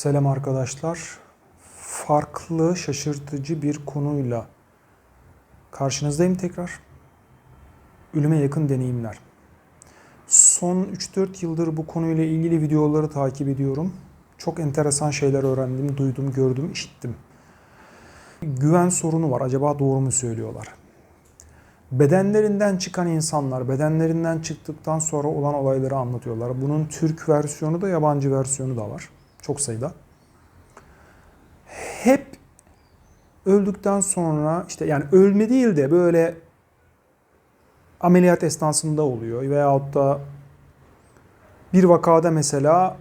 Selam arkadaşlar. Farklı, şaşırtıcı bir konuyla karşınızdayım tekrar. Ölüme yakın deneyimler. Son 3-4 yıldır bu konuyla ilgili videoları takip ediyorum. Çok enteresan şeyler öğrendim, duydum, gördüm, işittim. Güven sorunu var. Acaba doğru mu söylüyorlar? Bedenlerinden çıkan insanlar, bedenlerinden çıktıktan sonra olan olayları anlatıyorlar. Bunun Türk versiyonu da yabancı versiyonu da var. Çok sayıda. Hep öldükten sonra işte yani ölme değil de böyle ameliyat esnasında oluyor veyahut da bir vakada mesela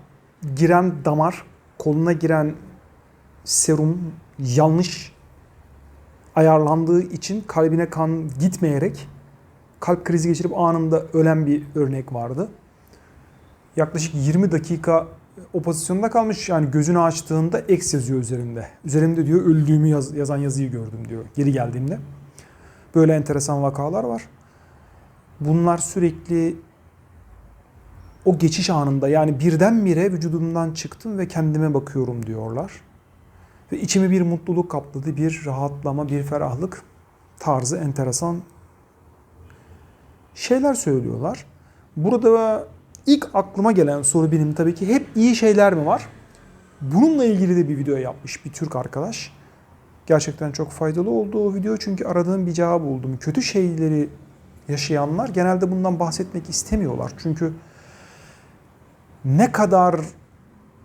giren damar, koluna giren serum yanlış ayarlandığı için kalbine kan gitmeyerek kalp krizi geçirip anında ölen bir örnek vardı. Yaklaşık 20 dakika o pozisyonda kalmış yani gözünü açtığında X yazıyor üzerinde. Üzerinde diyor öldüğümü yaz, yazan yazıyı gördüm diyor geri geldiğimde. Böyle enteresan vakalar var. Bunlar sürekli o geçiş anında yani birdenbire vücudumdan çıktım ve kendime bakıyorum diyorlar. Ve içimi bir mutluluk kapladı, bir rahatlama, bir ferahlık tarzı enteresan şeyler söylüyorlar. Burada ilk aklıma gelen soru benim tabii ki hep iyi şeyler mi var? Bununla ilgili de bir video yapmış bir Türk arkadaş. Gerçekten çok faydalı oldu o video çünkü aradığım bir cevabı buldum. Kötü şeyleri yaşayanlar genelde bundan bahsetmek istemiyorlar. Çünkü ne kadar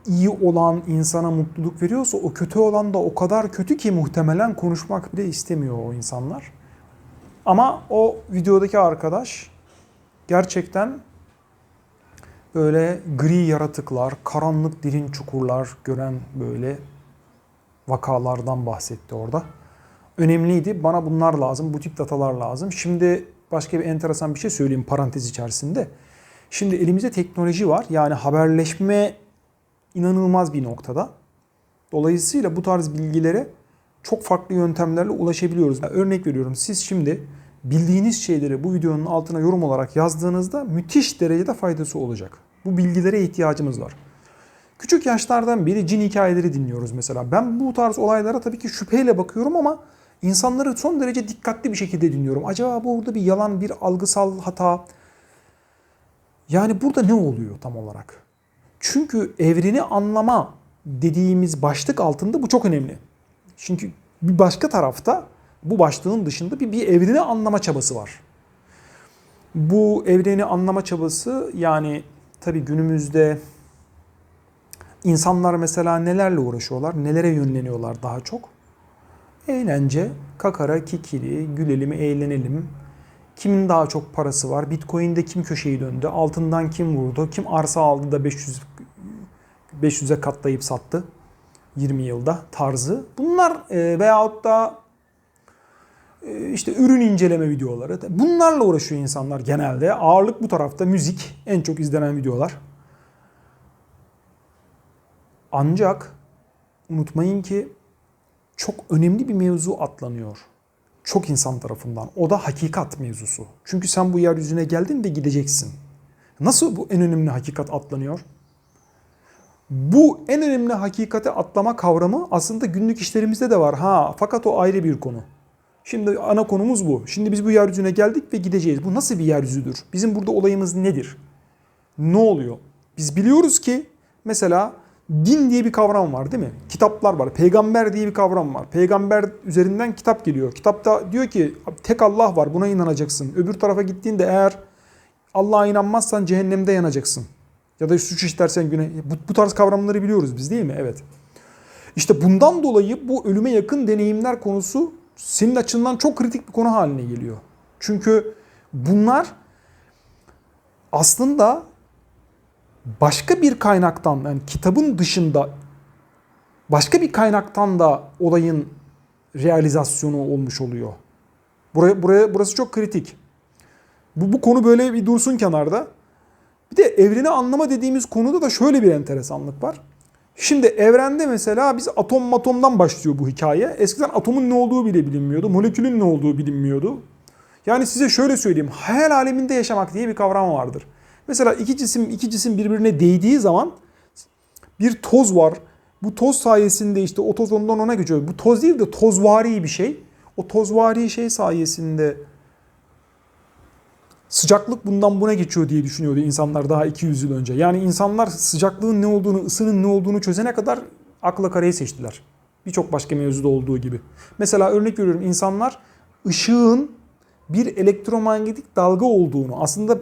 iyi olan insana mutluluk veriyorsa o kötü olan da o kadar kötü ki muhtemelen konuşmak bile istemiyor o insanlar. Ama o videodaki arkadaş gerçekten böyle gri yaratıklar, karanlık derin çukurlar gören böyle vakalardan bahsetti orada. Önemliydi. Bana bunlar lazım, bu tip datalar lazım. Şimdi başka bir enteresan bir şey söyleyeyim parantez içerisinde. Şimdi elimizde teknoloji var. Yani haberleşme inanılmaz bir noktada. Dolayısıyla bu tarz bilgilere çok farklı yöntemlerle ulaşabiliyoruz. Örnek veriyorum siz şimdi bildiğiniz şeyleri bu videonun altına yorum olarak yazdığınızda müthiş derecede faydası olacak. Bu bilgilere ihtiyacımız var. Küçük yaşlardan beri cin hikayeleri dinliyoruz mesela. Ben bu tarz olaylara tabii ki şüpheyle bakıyorum ama insanları son derece dikkatli bir şekilde dinliyorum. Acaba burada bir yalan, bir algısal hata? Yani burada ne oluyor tam olarak? Çünkü evreni anlama dediğimiz başlık altında bu çok önemli. Çünkü bir başka tarafta bu başlığın dışında bir, bir evreni anlama çabası var. Bu evreni anlama çabası yani tabi günümüzde insanlar mesela nelerle uğraşıyorlar, nelere yönleniyorlar daha çok? Eğlence, kakara, kikiri, gülelim, eğlenelim. Kimin daha çok parası var? Bitcoin'de kim köşeyi döndü? Altından kim vurdu? Kim arsa aldı da 500 500'e katlayıp sattı 20 yılda tarzı. Bunlar e, veyahut da işte ürün inceleme videoları. Bunlarla uğraşıyor insanlar genelde. Ağırlık bu tarafta müzik en çok izlenen videolar. Ancak unutmayın ki çok önemli bir mevzu atlanıyor. Çok insan tarafından. O da hakikat mevzusu. Çünkü sen bu yeryüzüne geldin ve gideceksin. Nasıl bu en önemli hakikat atlanıyor? Bu en önemli hakikate atlama kavramı aslında günlük işlerimizde de var. Ha fakat o ayrı bir konu. Şimdi ana konumuz bu. Şimdi biz bu yeryüzüne geldik ve gideceğiz. Bu nasıl bir yeryüzüdür? Bizim burada olayımız nedir? Ne oluyor? Biz biliyoruz ki mesela din diye bir kavram var değil mi? Kitaplar var. Peygamber diye bir kavram var. Peygamber üzerinden kitap geliyor. Kitapta diyor ki tek Allah var buna inanacaksın. Öbür tarafa gittiğinde eğer Allah'a inanmazsan cehennemde yanacaksın. Ya da suç işlersen güne bu, bu tarz kavramları biliyoruz biz değil mi? Evet. İşte bundan dolayı bu ölüme yakın deneyimler konusu senin açından çok kritik bir konu haline geliyor. Çünkü bunlar aslında başka bir kaynaktan yani kitabın dışında başka bir kaynaktan da olayın realizasyonu olmuş oluyor. Buraya, buraya burası çok kritik. Bu, bu konu böyle bir dursun kenarda. Bir de evreni anlama dediğimiz konuda da şöyle bir enteresanlık var. Şimdi evrende mesela biz atom matomdan başlıyor bu hikaye. Eskiden atomun ne olduğu bile bilinmiyordu. Molekülün ne olduğu bilinmiyordu. Yani size şöyle söyleyeyim. Hayal aleminde yaşamak diye bir kavram vardır. Mesela iki cisim iki cisim birbirine değdiği zaman bir toz var, Bu toz sayesinde işte o toz ondan ona geçiyor. Bu toz değil de tozvari bir şey. O tozvari şey sayesinde sıcaklık bundan buna geçiyor diye düşünüyordu insanlar daha 200 yıl önce. Yani insanlar sıcaklığın ne olduğunu, ısının ne olduğunu çözene kadar akla karayı seçtiler. Birçok başka mevzuda olduğu gibi. Mesela örnek veriyorum insanlar ışığın bir elektromanyetik dalga olduğunu, aslında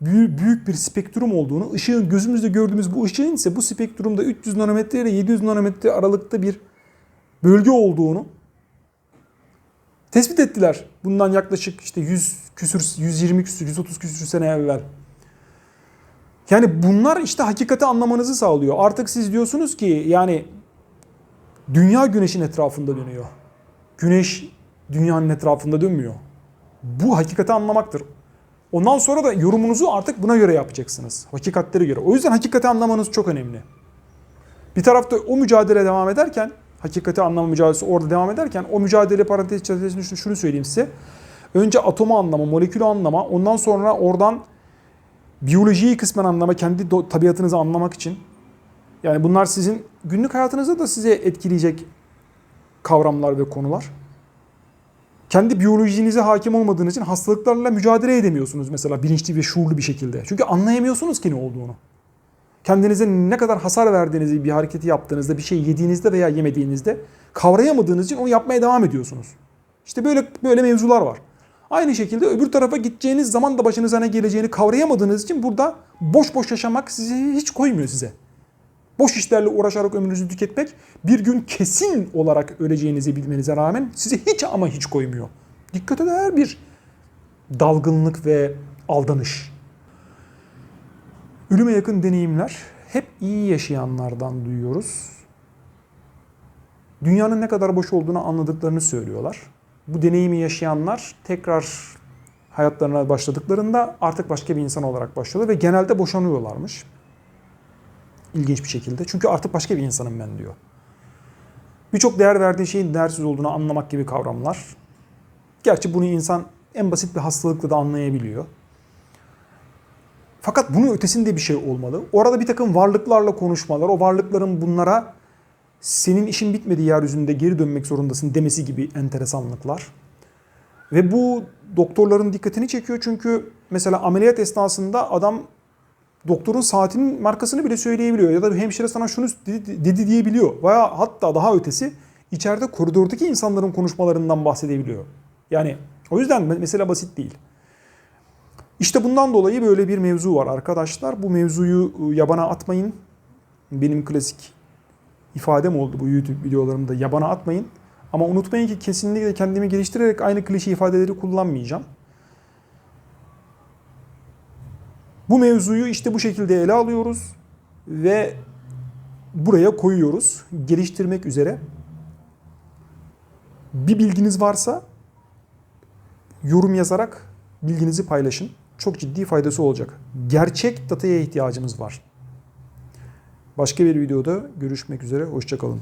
büyük, bir spektrum olduğunu, ışığın gözümüzde gördüğümüz bu ışığın ise bu spektrumda 300 nanometre ile 700 nanometre aralıkta bir bölge olduğunu tespit ettiler. Bundan yaklaşık işte 100 küsür, 120 küsür, 130 küsür sene evvel. Yani bunlar işte hakikati anlamanızı sağlıyor. Artık siz diyorsunuz ki yani dünya güneşin etrafında dönüyor. Güneş dünyanın etrafında dönmüyor. Bu hakikati anlamaktır. Ondan sonra da yorumunuzu artık buna göre yapacaksınız. Hakikatlere göre. O yüzden hakikati anlamanız çok önemli. Bir tarafta o mücadele devam ederken, hakikati anlama mücadelesi orada devam ederken o mücadele parantez içerisinde şunu- söyleyeyim size. Önce atomu anlama, molekülü anlama, ondan sonra oradan biyolojiyi kısmen anlama, kendi tabiatınızı anlamak için. Yani bunlar sizin günlük hayatınızda da size etkileyecek kavramlar ve konular. Kendi biyolojinize hakim olmadığınız için hastalıklarla mücadele edemiyorsunuz mesela bilinçli ve şuurlu bir şekilde. Çünkü anlayamıyorsunuz ki ne olduğunu. Kendinize ne kadar hasar verdiğinizi bir hareketi yaptığınızda, bir şey yediğinizde veya yemediğinizde kavrayamadığınız için onu yapmaya devam ediyorsunuz. İşte böyle böyle mevzular var. Aynı şekilde öbür tarafa gideceğiniz zaman da başınıza ne geleceğini kavrayamadığınız için burada boş boş yaşamak sizi hiç koymuyor size. Boş işlerle uğraşarak ömrünüzü tüketmek bir gün kesin olarak öleceğinizi bilmenize rağmen sizi hiç ama hiç koymuyor. Dikkat eder bir dalgınlık ve aldanış. Ölüme yakın deneyimler hep iyi yaşayanlardan duyuyoruz. Dünyanın ne kadar boş olduğunu anladıklarını söylüyorlar. Bu deneyimi yaşayanlar tekrar hayatlarına başladıklarında artık başka bir insan olarak başlıyorlar ve genelde boşanıyorlarmış. İlginç bir şekilde. Çünkü artık başka bir insanım ben diyor. Birçok değer verdiği şeyin değersiz olduğunu anlamak gibi kavramlar. Gerçi bunu insan en basit bir hastalıkla da anlayabiliyor. Fakat bunun ötesinde bir şey olmalı. Orada bir takım varlıklarla konuşmalar, o varlıkların bunlara senin işin bitmedi yeryüzünde geri dönmek zorundasın demesi gibi enteresanlıklar. Ve bu doktorların dikkatini çekiyor çünkü mesela ameliyat esnasında adam doktorun saatinin markasını bile söyleyebiliyor. Ya da bir hemşire sana şunu dedi, dedi diyebiliyor. Veya hatta daha ötesi içeride koridordaki insanların konuşmalarından bahsedebiliyor. Yani o yüzden mesela basit değil. İşte bundan dolayı böyle bir mevzu var arkadaşlar. Bu mevzuyu ıı, yabana atmayın. Benim klasik ifadem oldu bu YouTube videolarımda yabana atmayın. Ama unutmayın ki kesinlikle kendimi geliştirerek aynı klişe ifadeleri kullanmayacağım. Bu mevzuyu işte bu şekilde ele alıyoruz ve buraya koyuyoruz geliştirmek üzere. Bir bilginiz varsa yorum yazarak bilginizi paylaşın. Çok ciddi faydası olacak. Gerçek dataya ihtiyacımız var. Başka bir videoda görüşmek üzere. Hoşçakalın.